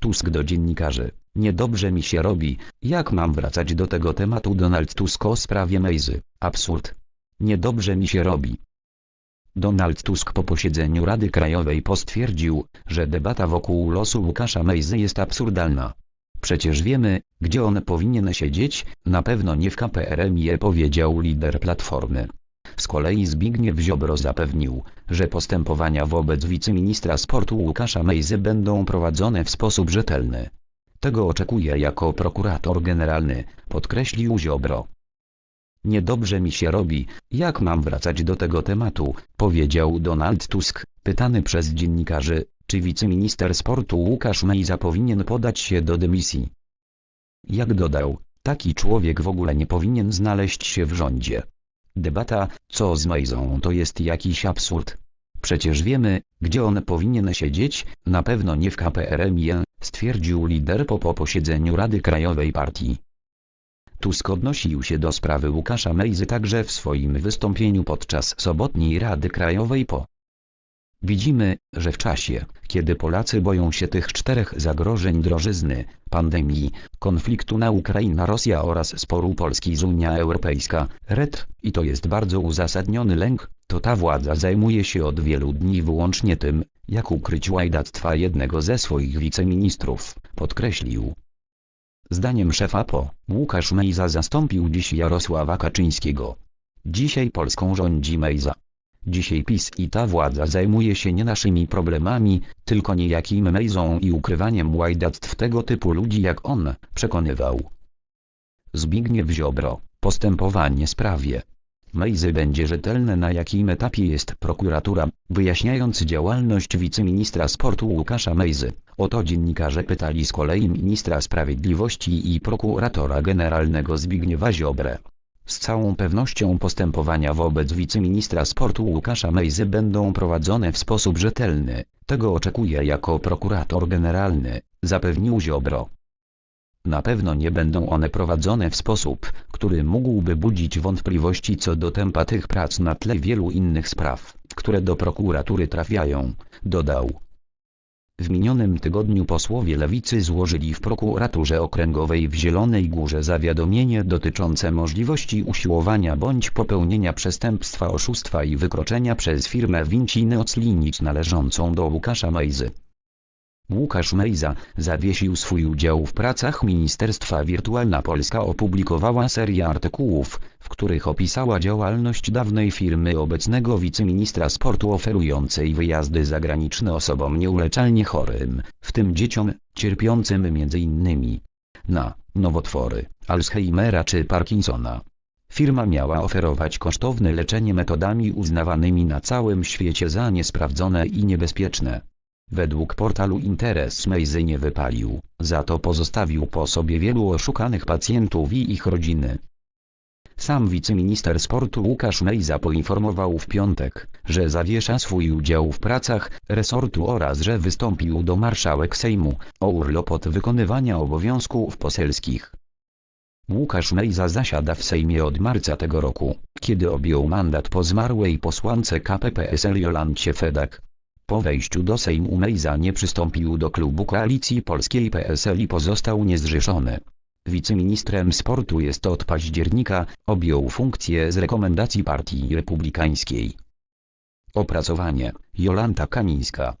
Tusk do dziennikarzy. Niedobrze mi się robi, jak mam wracać do tego tematu Donald Tusk o sprawie Mejzy. Absurd. Niedobrze mi się robi. Donald Tusk po posiedzeniu Rady Krajowej postwierdził, że debata wokół losu Łukasza Mejzy jest absurdalna. Przecież wiemy, gdzie on powinien siedzieć, na pewno nie w KPRM-ie powiedział lider Platformy. Z kolei Zbigniew Ziobro zapewnił, że postępowania wobec wiceministra sportu Łukasza Mejzy będą prowadzone w sposób rzetelny. Tego oczekuję jako prokurator generalny, podkreślił Ziobro. Niedobrze mi się robi, jak mam wracać do tego tematu, powiedział Donald Tusk, pytany przez dziennikarzy, czy wiceminister sportu Łukasz Mejza powinien podać się do dymisji. Jak dodał, taki człowiek w ogóle nie powinien znaleźć się w rządzie. Debata, co z Mejzą to jest jakiś absurd. Przecież wiemy, gdzie on powinien siedzieć, na pewno nie w KPRM-ie, stwierdził lider po, po posiedzeniu Rady Krajowej Partii. Tusk odnosił się do sprawy Łukasza Mejzy także w swoim wystąpieniu podczas sobotniej Rady Krajowej po. Widzimy, że w czasie, kiedy Polacy boją się tych czterech zagrożeń drożyzny, pandemii, konfliktu na Ukraina-Rosja oraz sporu Polski z Unia Europejska, RED, i to jest bardzo uzasadniony lęk, to ta władza zajmuje się od wielu dni wyłącznie tym, jak ukryć łajdactwa jednego ze swoich wiceministrów, podkreślił. Zdaniem szefa PO, Łukasz Mejza zastąpił dziś Jarosława Kaczyńskiego. Dzisiaj Polską rządzi Mejza. Dzisiaj PiS i ta władza zajmuje się nie naszymi problemami, tylko niejakim Mejzą i ukrywaniem łajdactw tego typu ludzi jak on, przekonywał. Zbigniew Ziobro, postępowanie sprawie. Mejzy będzie rzetelne na jakim etapie jest prokuratura, wyjaśniając działalność wiceministra sportu Łukasza Mejzy. O to dziennikarze pytali z kolei ministra sprawiedliwości i prokuratora generalnego Zbigniewa Ziobrę. Z całą pewnością postępowania wobec wiceministra sportu Łukasza Mejzy będą prowadzone w sposób rzetelny, tego oczekuję jako prokurator generalny, zapewnił Ziobro. Na pewno nie będą one prowadzone w sposób, który mógłby budzić wątpliwości co do tempa tych prac na tle wielu innych spraw, które do prokuratury trafiają, dodał. W minionym tygodniu posłowie Lewicy złożyli w prokuraturze okręgowej w Zielonej Górze zawiadomienie dotyczące możliwości usiłowania bądź popełnienia przestępstwa oszustwa i wykroczenia przez firmę Vinciny Oclinic należącą do Łukasza Mejzy. Łukasz Mejza zawiesił swój udział w pracach Ministerstwa Wirtualna Polska opublikowała serię artykułów, w których opisała działalność dawnej firmy obecnego wiceministra sportu oferującej wyjazdy zagraniczne osobom nieuleczalnie chorym, w tym dzieciom, cierpiącym m.in. na nowotwory, Alzheimera czy Parkinsona. Firma miała oferować kosztowne leczenie metodami uznawanymi na całym świecie za niesprawdzone i niebezpieczne. Według portalu Interes Mejzy nie wypalił, za to pozostawił po sobie wielu oszukanych pacjentów i ich rodziny. Sam wiceminister sportu Łukasz Mejza poinformował w piątek, że zawiesza swój udział w pracach resortu oraz że wystąpił do marszałek Sejmu o urlop od wykonywania obowiązków poselskich. Łukasz Mejza zasiada w Sejmie od marca tego roku, kiedy objął mandat po zmarłej posłance KPPSL Jolancie Fedak. Po wejściu do Sejmu Mejza nie przystąpił do klubu Koalicji Polskiej PSL i pozostał niezrzeszony. Wiceministrem sportu jest od października, objął funkcję z rekomendacji Partii Republikańskiej. Opracowanie Jolanta Kamińska